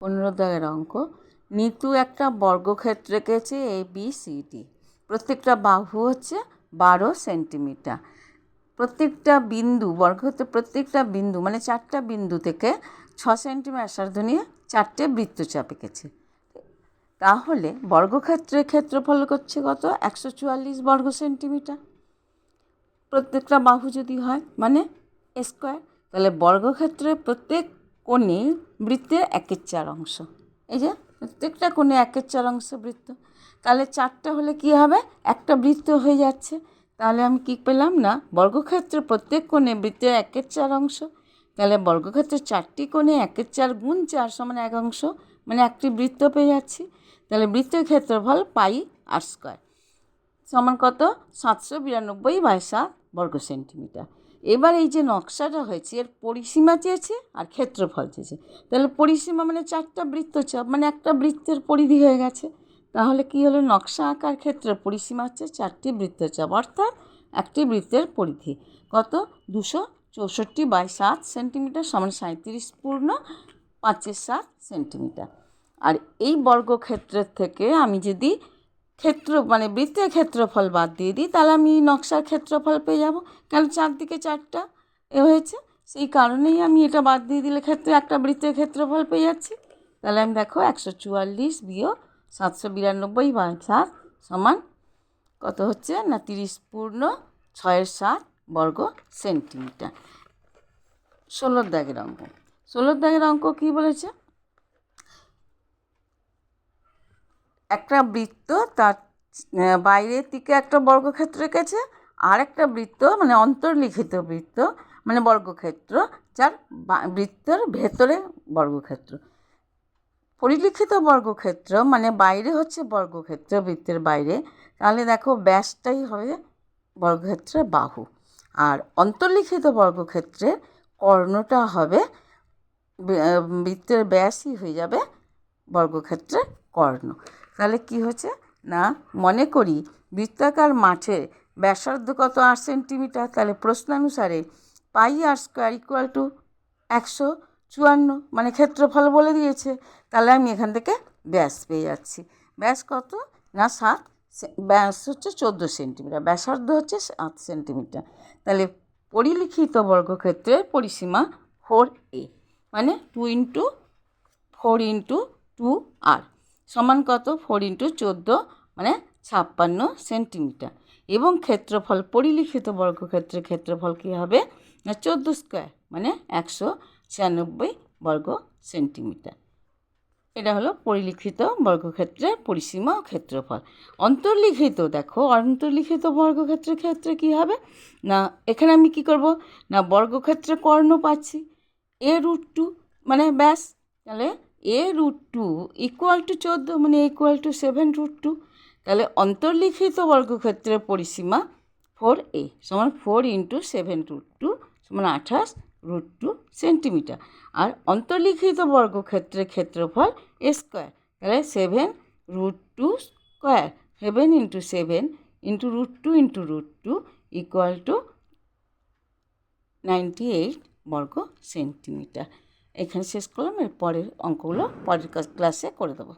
পনেরো দাগের অঙ্ক। নিতু একটা বর্গক্ষেত্র এঁকেছে এ বি সি ডি প্রত্যেকটা বাহু হচ্ছে বারো সেন্টিমিটার। প্রত্যেকটা বিন্দু বর্গক্ষেত্রের প্রত্যেকটা বিন্দু মানে চারটা বিন্দু থেকে ছ সেন্টিমিটার ব্যাসার্ধ নিয়ে চারটে বৃত্তচাপ এঁকেছে। তাহলে বর্গক্ষেত্রের ক্ষেত্রফল করছে কত? একশো চুয়াল্লিশ বর্গ সেন্টিমিটার। প্রত্যেকটা বাহু যদি হয় মানে স্কোয়ার তাহলে বর্গক্ষেত্রের প্রত্যেক কোণে বৃত্তের একের চার অংশ। এই যে, প্রত্যেকটা কোণে একের চার অংশ বৃত্ত। তাহলে চারটা হলে কি হবে? একটা বৃত্ত হয়ে যাচ্ছে। তাহলে আমি কি পেলাম না? বর্গক্ষেত্রের প্রত্যেক কোণে বৃত্তের একের চার অংশ। তাহলে বর্গক্ষেত্রের চারটি কোণে একের চার গুণ চার সমান এক অংশ মানে একটি বৃত্ত পেয়ে যাচ্ছি। তাহলে বৃত্তের ক্ষেত্রফল পাই আর স্কোয়ার। সমান কত? সাতশো বিরানব্বই বাই সাত বর্গ সেন্টিমিটার। এবার এই যে নকশাটা হয়েছে, এর পরিসীমা চেয়েছে আর ক্ষেত্রফল চেয়েছে। তাহলে পরিসীমা মানে চারটা বৃত্তচাপ মানে একটা বৃত্তের পরিধি হয়ে গেছে। তাহলে কি হলো? নকশা আঁকার ক্ষেত্রে পরিসীমা হচ্ছে চারটি বৃত্তচাপ, অর্থাৎ একটি বৃত্তের পরিধি। কত? দুশো চৌষট্টি বাই সাত সেন্টিমিটার সমান সাঁত্রিশ পূর্ণ পাঁচের সাত সেন্টিমিটার। আর এই বর্গক্ষেত্রের থেকে আমি যদি ক্ষেত্র মানে বৃত্তের ক্ষেত্রফল বাদ দিয়ে দিই, তাহলে আমি নকশার ক্ষেত্রফল পেয়ে যাব। কেন চারদিকে চারটা এ হয়েছে? সেই কারণেই আমি এটা বাদ দিয়ে দিলে ক্ষেত্রে একটা বৃত্তের ক্ষেত্রফল পেয়ে যাচ্ছি। তাহলে আমি দেখো একশো চুয়াল্লিশ বিয়োগ সাতশো বিরানব্বই বা সাত সমান কত হচ্ছে? না, তিরিশ পূর্ণ ছয়ের সাত বর্গ সেন্টিমিটার। ষোলোর দাগের অঙ্ক। ষোলোর দাগের অঙ্ক কী বলেছে? একটা বৃত্ত তার বাইরের দিকে একটা বর্গক্ষেত্র এঁকেছে আর একটা বৃত্ত মানে অন্তর্লিখিত বৃত্ত মানে বর্গক্ষেত্র, যার বৃত্তের ভেতরে বর্গক্ষেত্র। পরিলিখিত বর্গক্ষেত্র মানে বাইরে হচ্ছে বর্গক্ষেত্র, বৃত্তের বাইরে। তাহলে দেখো ব্যাসটাই হবে বর্গক্ষেত্রের বাহু। আর অন্তর্লিখিত বর্গক্ষেত্রে কর্ণটা হবে বৃত্তের ব্যাসই হয়ে যাবে বর্গক্ষেত্রের কর্ণ। তাহলে কি হচ্ছে না, মনে করি বৃত্তাকার মাঠে ব্যাসার্ধ কত আট সেন্টিমিটার, তাহলে প্রশ্নানুসারে pi r square equal to একশো চুয়ান্ন মানে ক্ষেত্রফল বলে দিয়েছে। তাহলে আমি এখান থেকে ব্যাস পেয়ে যাচ্ছি। ব্যাস কত? না, সাত ব্যাস হচ্ছে চোদ্দ সেন্টিমিটার, ব্যাসার্ধ হচ্ছে সাত সেন্টিমিটার। তাহলে পরিলিখিত বর্গক্ষেত্রের পরিসীমা ফোর এ মানে two into four into two r সমান কত? ফোর ইন্টু চোদ্দ মানে ছাপ্পান্ন সেন্টিমিটার। এবং ক্ষেত্রফল, পরিলিখিত বর্গক্ষেত্রের ক্ষেত্রফল কী হবে? না, চোদ্দ স্কোয়ার মানে একশো ছিয়ানব্বই বর্গ সেন্টিমিটার। এটা হলো পরিলিখিত বর্গক্ষেত্রের পরিসীমা ক্ষেত্রফল। অন্তর্লিখিত, দেখো, অন্তর্লিখিত বর্গক্ষেত্রের ক্ষেত্রে কী হবে? না, এখানে আমি কি করব? না, বর্গক্ষেত্রে কর্ণ পাচ্ছি। এ রুট টু মানে ব্যাস, তাহলে a root two equal to চোদ্দ মানে equal to seven root two তাহলে অন্তর্লিখিত বর্গক্ষেত্রের পরিসীমা ফোর এ সমান four into seven root two সমান আঠাশ রুট টু সেন্টিমিটার আর অন্তর্লিখিত বর্গক্ষেত্রের ক্ষেত্রফল এ স্কোয়ার তাহলে seven root two square seven into seven into root two into root two equal to ninety eight বর্গ সেন্টিমিটার এখানে শেষ করলাম এর পরের অঙ্কগুলো পরের ক্লাসে করে দেবো।